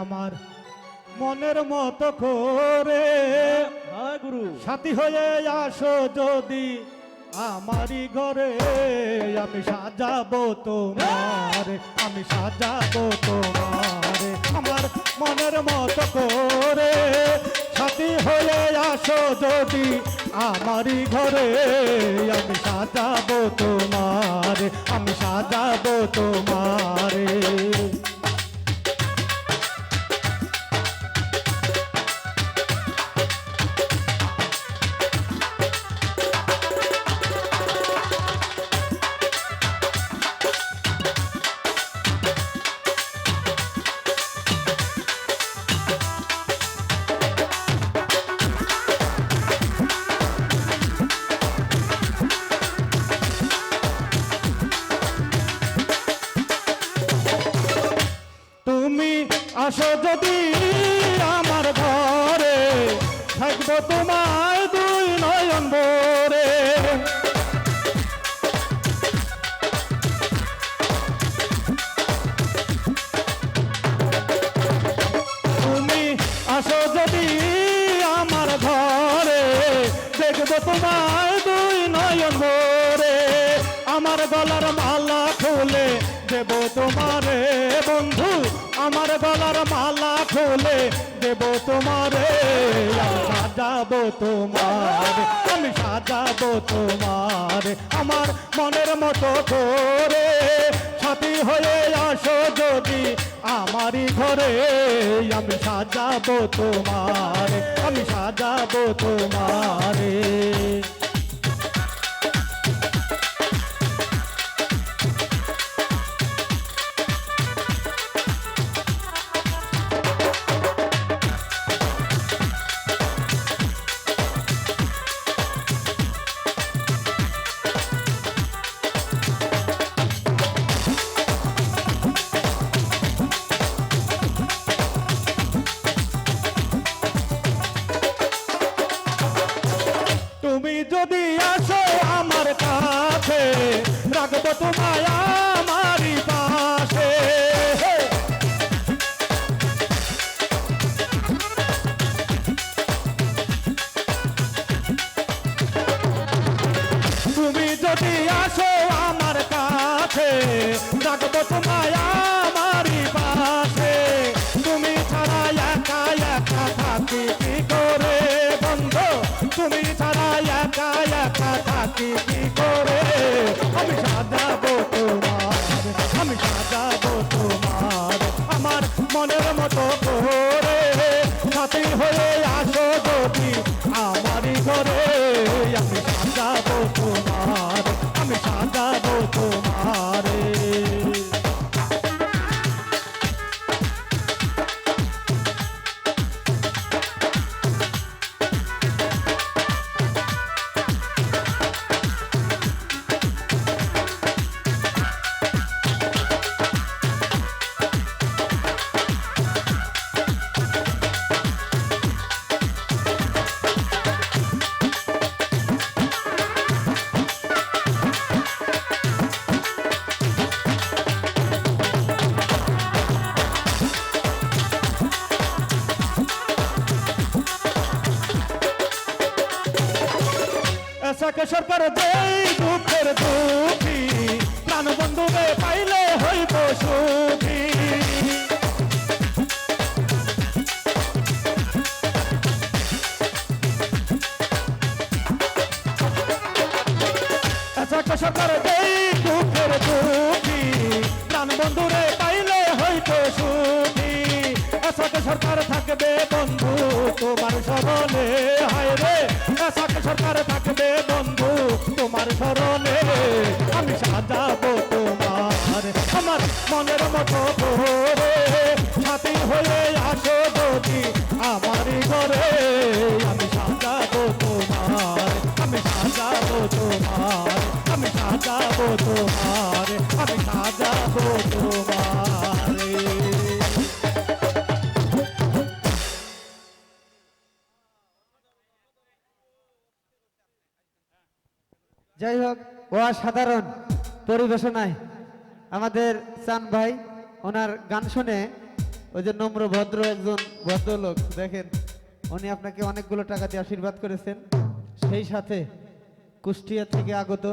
আমার মনের মতো করে। হ্যাঁ গুরু। সাথী হয়ে আসো যদি আমারই ঘরে। আমি সাজাবো তোমার আমি সাজাবো তোমার। আমার মনের মতো করে। সাথী হয়ে আসো যদি আমারই ঘরে। আমি সাজাবো তোমার আমি সাজাবো তোমারে। আসো যদি আমার ঘরে, থাকব তোমায় দুই নয়ন ভরে। তুমি আসো যদি আমার ঘরে, দেখব তোমায় দুই নয়ন ভরে। আমার গলার মালা খুলে দেব তোমারে বন্ধু। আমার গলার মালা খুলে দেব তোমারে। সাজাবো তোমার, আমি সাজাবো তোমার। আমার মনের মতো করে সাথী হয়ে আসো যদি আমারই ঘরে। আমি সাজাবো তোমার, আমি সাজাবো তোমারে। যদি আসো আমার কাছে ডাকবো তোমায় এসাকে সরকার দেই দুঃখের দুঃখী, প্রাণ বন্ধুরে পাইলে হইব সুখী। সরকার দেই দুঃখের দুঃখী, প্রাণ বন্ধুরে পাইলে হইব সুখী। এসাকে সরকার থাকবে বন্ধু, তোমার স্মরণে হায় রে এসাকে সরকার থাকবে স্মরণে যাই হোক, অসাধারণ পরিবেশনায় আমাদের চান ভাই, ওনার গান শুনে ওই যে নম্র, ভদ্র একজন ভদ্রলোক, দেখেন, উনি আপনাকে অনেকগুলো টাকা দিয়ে আশীর্বাদ করেছেন। সেই সাথে কুষ্টিয়া থেকে আগত